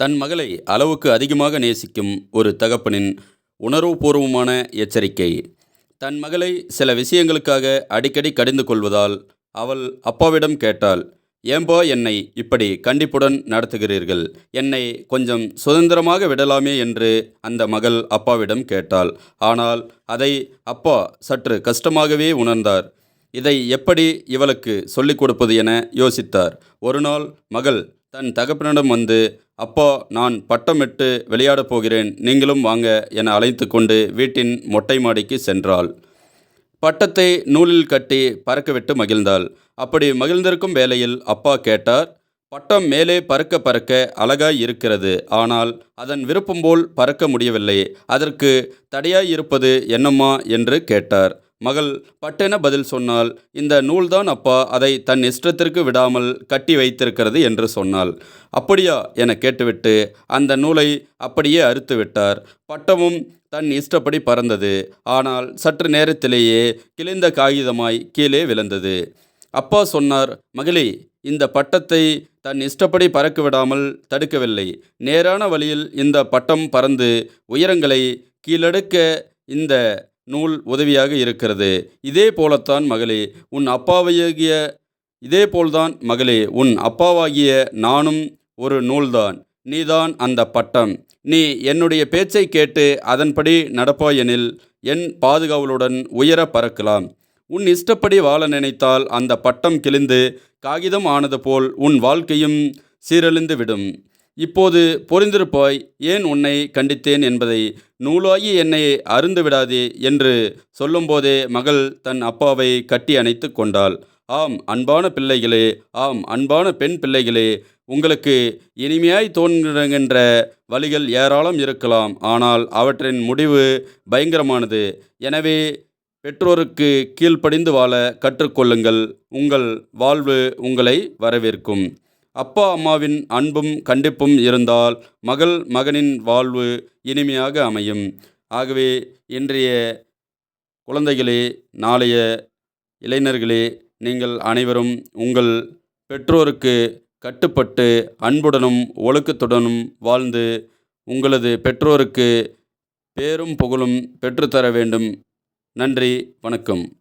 தன் மகளை அளவுக்கு அதிகமாக நேசிக்கும் ஒரு தகப்பனின் உணர்வுபூர்வமான எச்சரிக்கை. தன் மகளை சில விஷயங்களுக்காக அடிக்கடி கடிந்து கொள்வதால் அவள் அப்பாவிடம் கேட்டாள் ஏம்பா என்னை இப்படி கண்டிப்புடன் நடத்துகிறீர்கள்? என்னை கொஞ்சம் சுதந்திரமாக விடலாமே? என்று அந்த மகள் அப்பாவிடம் கேட்டாள். ஆனால் அதை அப்பா சற்று கஷ்டமாகவே உணர்ந்தார். இதை எப்படி இவளுக்கு சொல்லிக் கொடுப்பது என யோசித்தார். ஒருநாள் மகள் தன் தகப்பனிடம் வந்து அப்பா நான் பட்டமிட்டு விளையாடப் போகிறேன். நீங்களும் வாங்க என அழைத்து கொண்டு வீட்டின் மொட்டை மாடிக்கு சென்றாள். பட்டத்தை நூலில் கட்டி பறக்கவிட்டு மகிழ்ந்தாள். அப்படி மகிழ்ந்திருக்கும் வேளையில் அப்பா கேட்டார் பட்டம் மேலே பறக்க பறக்க அழகாய் இருக்கிறது. ஆனால் அதன் விருப்பம் போல் பறக்க முடியவில்லை. அதற்கு தடையாய் இருப்பது என்னம்மா? என்று கேட்டார். மகள் பட்டென பதில் சொன்னால் இந்த நூல்தான் அப்பா அதை தன் இஷ்டத்திற்கு விடாமல் கட்டி வைத்திருக்கிறது என்று சொன்னாள். அப்படியா? என கேட்டுவிட்டு அந்த நூலை அப்படியே அறுத்து விட்டார். பட்டமும் தன் இஷ்டப்படி பறந்தது. ஆனால் சற்று நேரத்திலேயே கிழிந்த காகிதமாய் கீழே விழுந்தது. அப்பா சொன்னார் மகளே இந்த பட்டத்தை தன் இஷ்டப்படி பறக்க விடாமல் தடுக்கவில்லை. நேரான வழியில் இந்த பட்டம் பறந்து உயரங்களை கீழடுக்க இந்த நூல் உதவியாக இருக்கிறது. இதே போலத்தான் மகளே உன் அப்பாவாகிய இதே போல்தான் மகளே உன் அப்பாவாகிய நானும் ஒரு நூல்தான். நீதான் அந்த பட்டம். நீ என்னுடைய பேச்சை கேட்டு அதன்படி நடப்பாயெனில் என் பாதுகாவலுடன் உயர பறக்கலாம். உன் இஷ்டப்படி வாழ நினைத்தால் அந்த பட்டம் கிழிந்து காகிதம் ஆனது போல் உன் வாழ்க்கையும் சீரழிந்து விடும் இப்போது பொறிந்திருப்பாய் ஏன் உன்னை கண்டித்தேன் என்பதை? நூலாகி என்னை அருந்து விடாதே என்று சொல்லும்போதே மகள் தன் அப்பாவை கட்டி அணைத்து கொண்டாள். ஆம் அன்பான பிள்ளைகளே ஆம் அன்பான பெண் பிள்ளைகளே உங்களுக்கு இனிமையாய் தோன்றுகின்ற வழிகள் ஏராளம் இருக்கலாம். ஆனால் அவற்றின் முடிவு பயங்கரமானது. எனவே பெற்றோருக்கு கீழ்ப்படிந்து வாழ கற்றுக்கொள்ளுங்கள். உங்கள் வாழ்வு உங்களை வரவேற்கும். அப்பா அம்மாவின் அன்பும் கண்டிப்பும் இருந்தால் மகள் மகனின் வாழ்வு இனிமையாக அமையும். ஆகவே இன்றைய குழந்தைகளே நாளைய இளைஞர்களே நீங்கள் அனைவரும் உங்கள் பெற்றோருக்கு கட்டுப்பட்டு அன்புடனும் ஒழுக்கத்துடனும் வாழ்ந்து உங்களது பெற்றோருக்கு பேரும் புகழும் பெற்றுத்தர வேண்டும். நன்றி வணக்கம்.